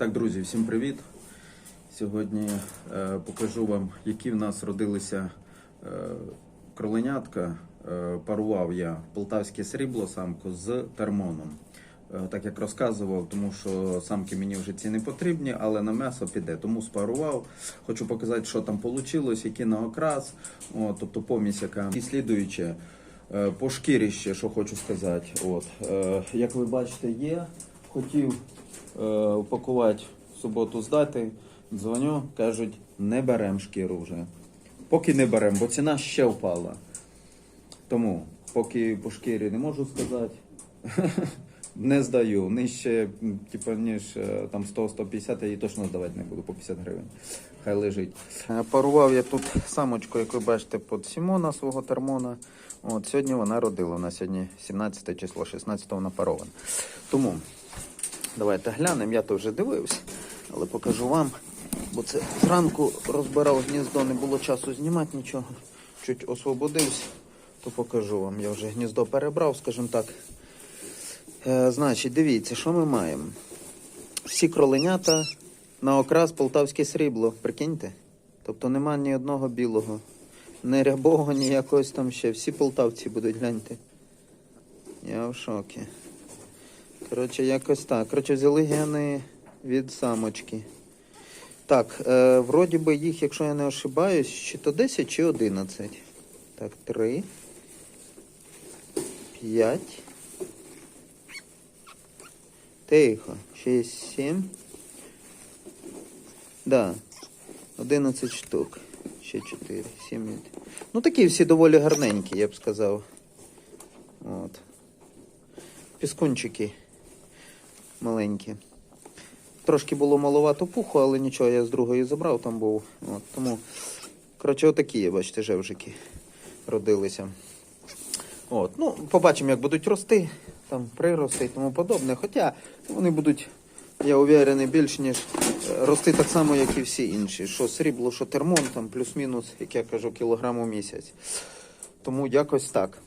Так, друзі, всім привіт. Сьогодні е, покажу вам, які в нас родилися е, кроленятка. Е, парував я полтавське срібло самку з термоном. Е, так як розказував, тому що самки мені вже ці не потрібні, але на м'ясо піде. Тому спарував. Хочу показати, що там вийшло, які на окрас, О, тобто помість, яка і слідуюче. Е, По шкірі ще, що хочу сказати. От, е, як ви бачите, є. Хотів е, упакувати в суботу здати. Дзвоню, кажуть, не беремо шкіру вже. Поки не беремо, бо ціна ще впала. Тому, поки по шкірі не можу сказати, не здаю. Нижче, типу, ніж е, там 100-150, я її точно здавати не буду по 50 гривень. Хай лежить. Е, Парував я тут самочку, як ви бачите, під Сімона свого термона. От, сьогодні вона родила. У нас сьогодні 17 число, 16 вона парована. Тому давайте глянемо. Я то вже дивився, але покажу вам. Бо це зранку розбирав гніздо, не було часу знімати нічого. Чуть освободився, то покажу вам. Я вже гніздо перебрав, скажімо так. Е, значить, дивіться, що ми маємо. Всі кроленята на окрас полтавське срібло, прикиньте. Тобто нема ні одного білого, ні рябого, ні якогось там ще. Всі полтавці будуть, гляньте. Я в шокі. Коротше, якось так. Коротше, взяли гени від самочки. Так, е, вроді би їх, якщо я не ошибаюсь, чи то 10, чи 11. Так, 3, 5. Тихо. 6, 7. Да. 11 штук. Ще 4, 7. Ну такі всі доволі гарненькі, я б сказав. От. Піскунчики маленькі. Трошки було маловато пуху, але нічого, я з другої забрав, там був. От, тому, коротше, отакі, бачите, жевжики родилися. От, ну, побачимо, як будуть рости, там прирости і тому подобне. Хоча вони будуть, я уверений, більш ніж е, рости так само, як і всі інші. Що срібло, що термон, там плюс-мінус, як я кажу, кілограм у місяць. Тому якось так.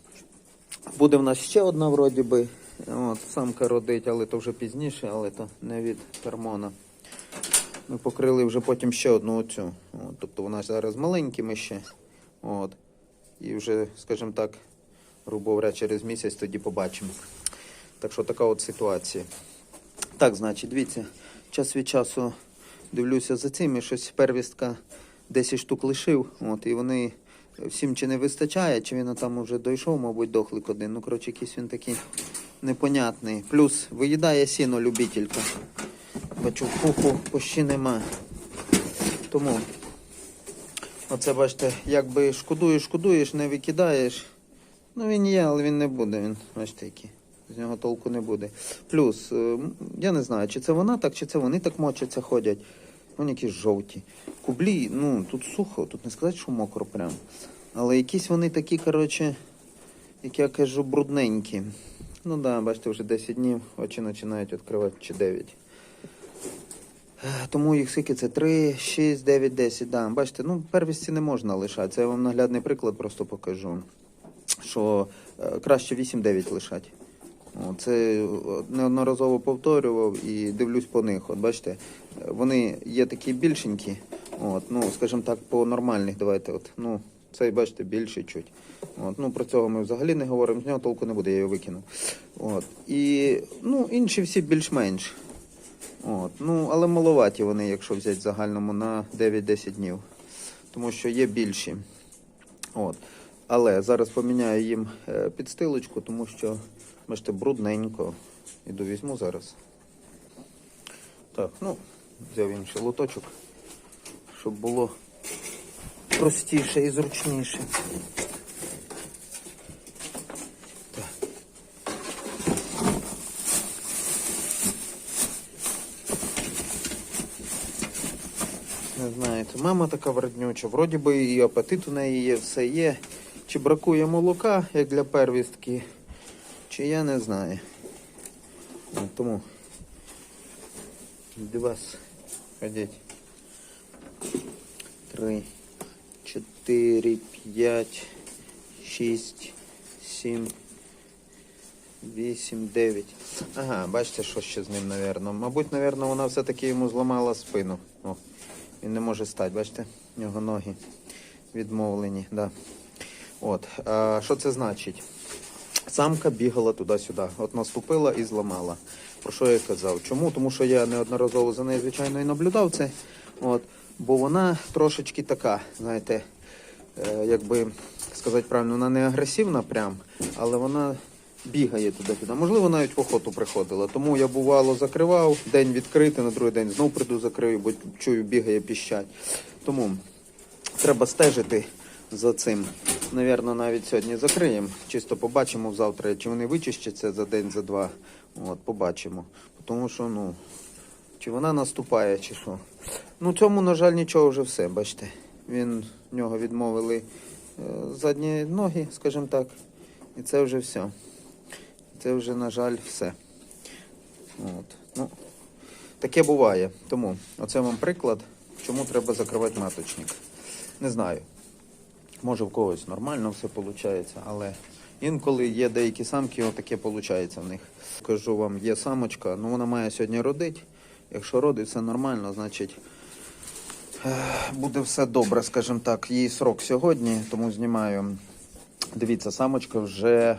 Буде в нас ще одна вроді би. От, самка родить, але то вже пізніше, але то не від термона. Ми покрили вже потім ще одну оцю. От, тобто вона зараз маленькими ще. От. І вже, скажімо так, грубо говоря, через місяць тоді побачимо. Так що така от ситуація. Так, значить, дивіться, час від часу дивлюся за цими, щось первістка 10 штук лишив. От, і вони всім чи не вистачає, чи він там вже дійшов, мабуть, дохлик один. Ну, коротше, якийсь він такий непонятний. Плюс виїдає сіно любителька. Бачу, пуху почти нема. Тому, оце бачите, якби шкодуєш, шкодуєш, не викидаєш. Ну він є, але він не буде. Він, бачите, який. З нього толку не буде. Плюс, е, я не знаю, чи це вона так, чи це вони так мочаться, ходять. Вони якісь жовті. Кублі, ну, тут сухо, тут не сказати, що мокро прям. Але якісь вони такі, коротше, як я кажу, брудненькі. Ну да, бачите, вже 10 днів очі починають відкривати чи 9. Е, Тому їх скільки це 3, 6, 9, 10. Да. Бачите, ну первісті не можна лишати. Це я вам наглядний приклад просто покажу. Що е, краще 8-9 лишати. Це е, неодноразово повторював і дивлюсь по них. От бачите, вони є такі більшенькі. От, ну, скажімо так, по нормальних давайте. От, ну, цей, бачите, більший чуть. От, ну, про цього ми взагалі не говоримо, з нього толку не буде, я його викинув. От, і ну, інші всі більш-менш. От, ну, але маловаті вони, якщо взяти в загальному на 9-10 днів. Тому що є більші. От. Але зараз поміняю їм е, підстилочку, тому що, бачите, брудненько. Іду візьму зараз. Так, ну, взяв інший лоточок, щоб було простіше і зручніше. Не знаєте, мама така вреднюча, вроді би і апетит у неї є, все є. Чи бракує молока, як для первістки, чи я не знаю. Тому до вас ходіть. Три, чотири, п'ять, шість, сім, 8, 9. Ага, бачите, що ще з ним, напевно. Мабуть, напевно, вона все-таки йому зламала спину. О, він не може стати, бачите? У нього ноги відмовлені. Да. От. А, що це значить? Самка бігала туди-сюди. От наступила і зламала. Про що я казав? Чому? Тому що я неодноразово за нею, звичайно, і наблюдав це. От. Бо вона трошечки така, знаєте, е, як би сказати правильно, вона не агресивна прям, але вона бігає туди-туди. Можливо, навіть в охоту приходила. Тому я бувало закривав, день відкритий, на другий день знов прийду закрию, бо чую, бігає піщать. Тому треба стежити за цим. Навірно, навіть сьогодні закриємо. Чисто побачимо завтра, чи вони вичищаться за день, за два. От, побачимо. Тому що, ну, чи вона наступає, чи що. Ну, цьому, на жаль, нічого вже все, бачите. Він, в нього відмовили е, задні ноги, скажімо так. І це вже все. Це вже, на жаль, все. От. Ну, таке буває. Тому оце вам приклад, чому треба закривати маточник. Не знаю. Може в когось нормально все виходить, але інколи є деякі самки, отаке виходить в них. Кажу вам, є самочка, ну вона має сьогодні родити. Якщо родить, все нормально, значить буде все добре, скажімо так. Її срок сьогодні, тому знімаю. Дивіться, самочка вже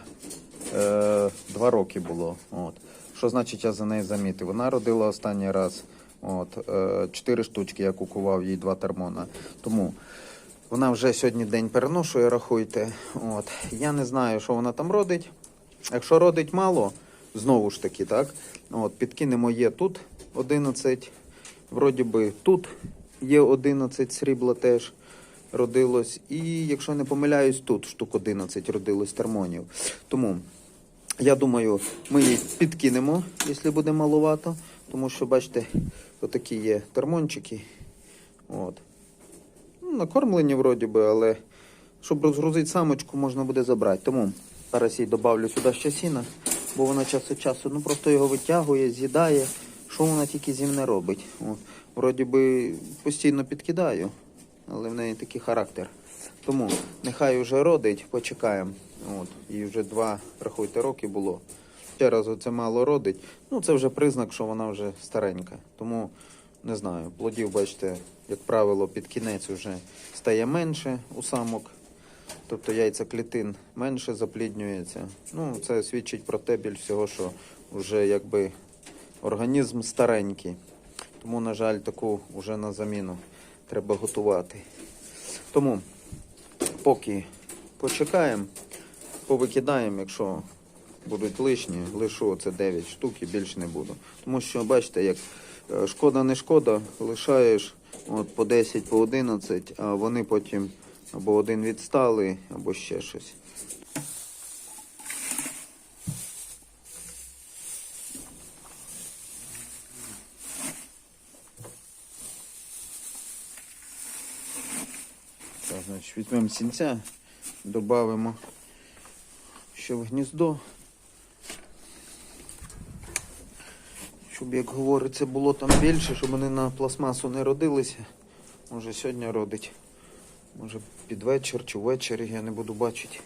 е, два роки було. От. Що значить я за нею замітив? Вона родила останній раз. От, е, чотири штучки я кукував їй два термона. Тому вона вже сьогодні день переношує, рахуйте. От. Я не знаю, що вона там родить. Якщо родить мало, знову ж таки, так? От, підкинемо є тут 11. Вроді би тут є 11 срібла теж родилось. І якщо не помиляюсь, тут штук 11 родилось термонів. Тому я думаю, ми її підкинемо, якщо буде маловато. Тому що, бачите, отакі є термончики. От. Ну, накормлені вроді би, але щоб розгрузити самочку, можна буде забрати. Тому зараз їй додавлю сюди ще сіна, бо вона час від часу ну, просто його витягує, з'їдає. Що вона тільки зі мною робить? Вроді би постійно підкидаю, але в неї такий характер. Тому нехай вже родить, почекаємо. Їй вже два, рахуйте, роки було. Ще раз оце мало родить. Ну, це вже признак, що вона вже старенька. Тому не знаю, плодів, бачите, як правило, під кінець вже стає менше у самок. Тобто яйцеклітин менше запліднюється. Ну, це свідчить про те більш всього, що вже якби організм старенький. Тому, на жаль, таку вже на заміну треба готувати. Тому, поки почекаємо, повикидаємо, якщо будуть лишні, лишу оце 9 штук і більше не буду. Тому що, бачите, як е, шкода не шкода, лишаєш от, по 10, по 11, а вони потім або один відстали, або ще щось. Так, значить, візьмемо сінця, додамо ще в гніздо. Щоб, як говориться, було там більше, щоб вони на пластмасу не родилися. Може сьогодні родить. Може під вечір чи ввечері я не буду бачити.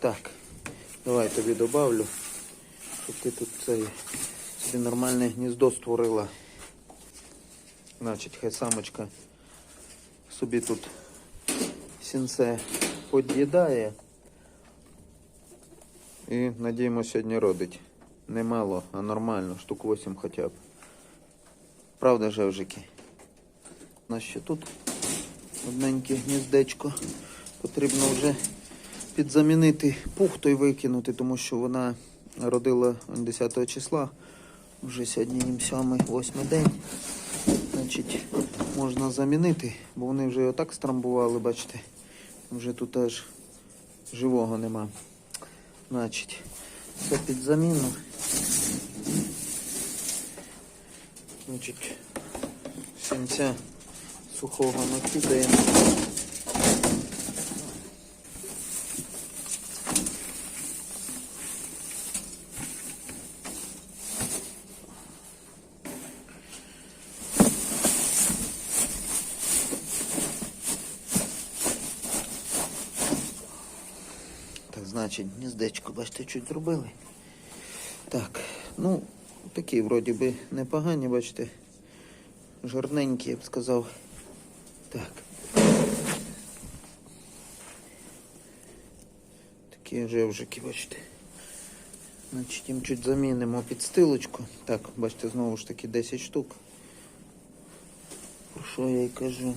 Так, давай тобі добавлю, щоб ти тут цей собі нормальне гніздо створила. Значить, хай самочка собі тут сінце під'їдає. І надіємося, сьогодні родить. Немало, а нормально, штук 8 хоча б. Правда, жевжики? У нас ще тут одненьке гніздечко. Потрібно вже підзамінити пух той викинути, тому що вона родила 10 числа. Вже сьогодні їм 7-8 день. Значить, можна замінити, бо вони вже і отак страмбували, бачите. Вже тут аж живого нема. Значить, все під заміну. Значить, сінця сухого накидаємо. Так, значить. Гніздечко, бачите, чуть зробили. Так, ну, такі вроді би непогані, бачите. Жирненькі, я б сказав. Так. Такі жевжики, бачите. Значить, їм чуть замінимо підстилочку. Так, бачите, знову ж таки 10 штук. Про що я й кажу?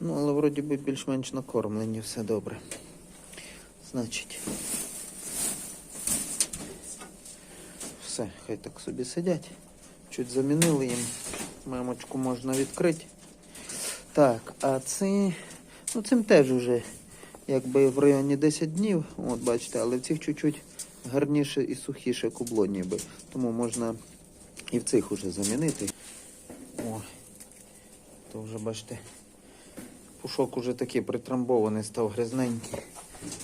Ну, але вроді би більш-менш накормлені, все добре. Значить. Все, хай так собі сидять. Чуть замінили їм. Мамочку можна відкрити. Так, а це. Ну цим теж уже якби в районі 10 днів. От бачите, але в цих чуть-чуть гарніше і сухіше кубло ніби. Тому можна і в цих уже замінити. О, то вже бачите. Пушок уже такий притрамбований, став грязненький.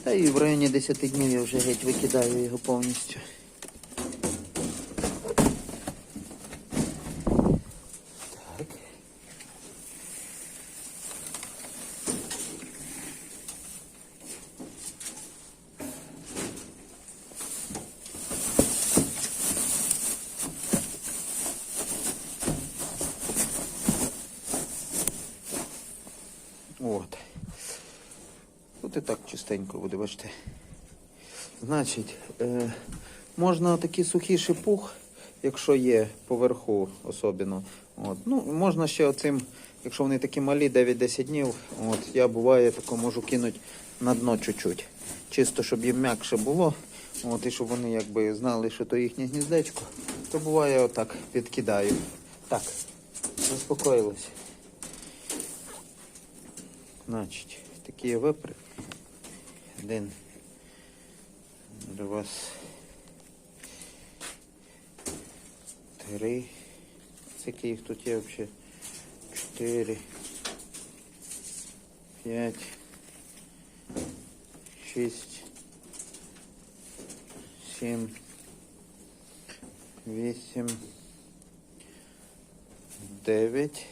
Та і в районі 10 днів я вже геть викидаю його повністю. Так. От. Тут і так бачите. Значить, е, можна такий сухіший пух, якщо є поверху особливо. От. Ну, можна ще оцим, якщо вони такі малі, 9-10 днів, от, я буває тако можу кинути на дно чуть-чуть. Чисто, щоб їм м'якше було. От, і щоб вони якби знали, що то їхнє гніздечко, то буває отак підкидаю. Так, заспокоїлись. Значить, такі є випри. Один. Два. Три. Скільки їх тут є взагалі? Чотири. П'ять. Шість. Сім. Вісім. Дев'ять.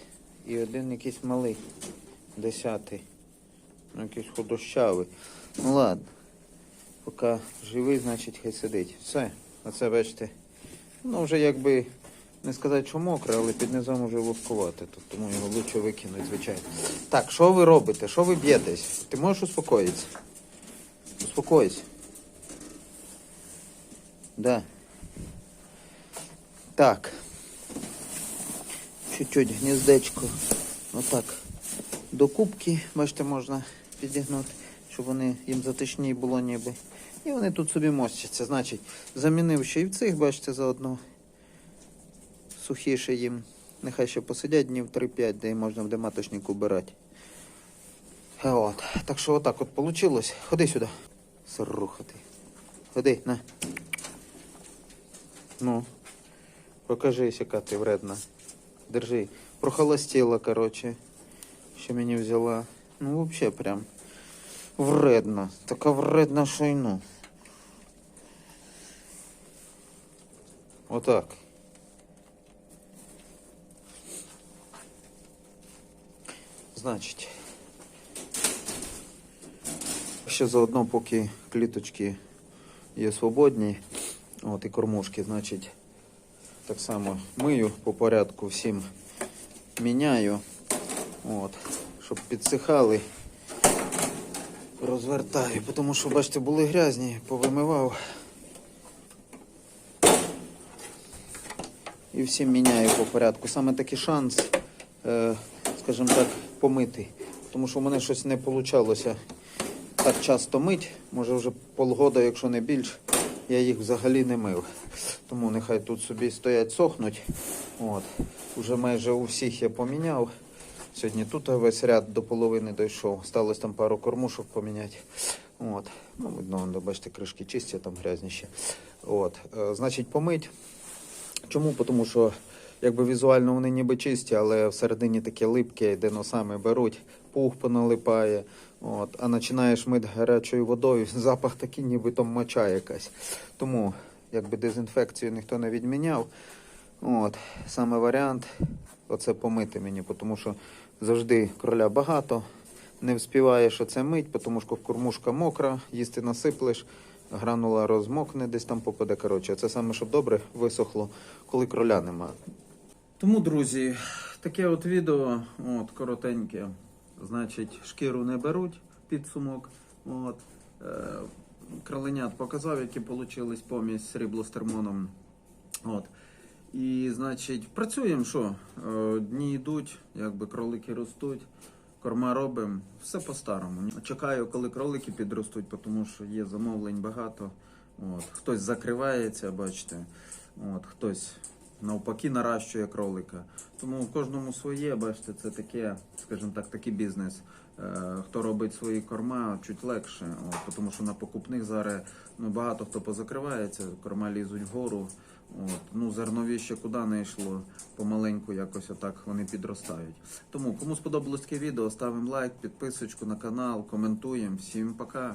І один якийсь малий. Десятий. Ну, якийсь худощавий. Ну ладно. Поки живий, значить хай сидить. Все. Оце бачите. Ну вже якби не сказати, що мокре, але під низом вже вовкувати. Тут, тому його лучше викинуть, звичайно. Так, що ви робите? Що ви б'єтесь? Ти можеш успокоїтися? Успокойся. Да. Так. Чуть-чуть гніздечко. Отак. До кубки, бачите, можна підігнути, щоб вони їм затишні було ніби. І вони тут собі мостяться. Значить, замінив ще і в цих, бачите, заодно. Сухіше їм. Нехай ще посидять днів 3-5, де можна в маточник убирати. От. Так що отак от вийшло. Ходи сюди. Срухати. Ходи, на. Ну. Покажись, яка ти вредна. Держи. Прохолостіла, короче. Що мені взяла. Ну, вообще прям вредна. Така вредна, що ну. Отак. Значить. Ще заодно, поки кліточки є свободні, от і кормушки, значить, так само мию по порядку всім міняю. От, щоб підсихали. Розвертаю, тому що, бачите, були грязні, повимивав. І всім міняю по порядку. Саме такий шанс, е, скажімо так, помити. Тому що в мене щось не вийшло так часто мить. Може вже полгода, якщо не більш, я їх взагалі не мив. Тому нехай тут собі стоять сохнуть. От. Уже майже у всіх я поміняв. Сьогодні тут весь ряд до половини дійшов. Сталось там пару кормушок поміняти. От. Ну, видно, бачите, кришки чисті, там грязніші. От. Е, значить, помить. Чому? Тому що якби візуально вони ніби чисті, але всередині таке липке, де носами беруть, пух поналипає. От, а починаєш мити гарячою водою, запах такий, ніби там моча якась. Тому якби дезінфекцію ніхто не відміняв. От, саме варіант оце помити мені, тому що завжди кроля багато. не вспіваєш оце мить, тому що кормушка мокра, їсти насиплеш, гранула розмокне, десь там попаде. Коротше, це саме, щоб добре висохло, коли кроля нема. Тому, друзі, таке от відео, от, коротеньке. Значить, шкіру не беруть, підсумок. От. Е, кроленят показав, які вийшли помість з сріблостермоном. От. І, значить, працюємо, що? Е, Дні йдуть, якби кролики ростуть, корма робимо, все по-старому. Чекаю, коли кролики підростуть, тому що є замовлень багато. От. Хтось закривається, бачите, от, хтось навпаки наращує кролика. Тому в кожному своє, бачите, це таке, скажімо так, такий бізнес. Е, Хто робить свої корма, чуть легше, от, тому що на покупних зараз ну, багато хто позакривається, корма лізуть вгору. От, ну, зернові ще куди не йшло, помаленьку якось отак вони підростають. Тому, кому сподобалось таке відео, ставимо лайк, підписочку на канал, коментуємо. Всім пока!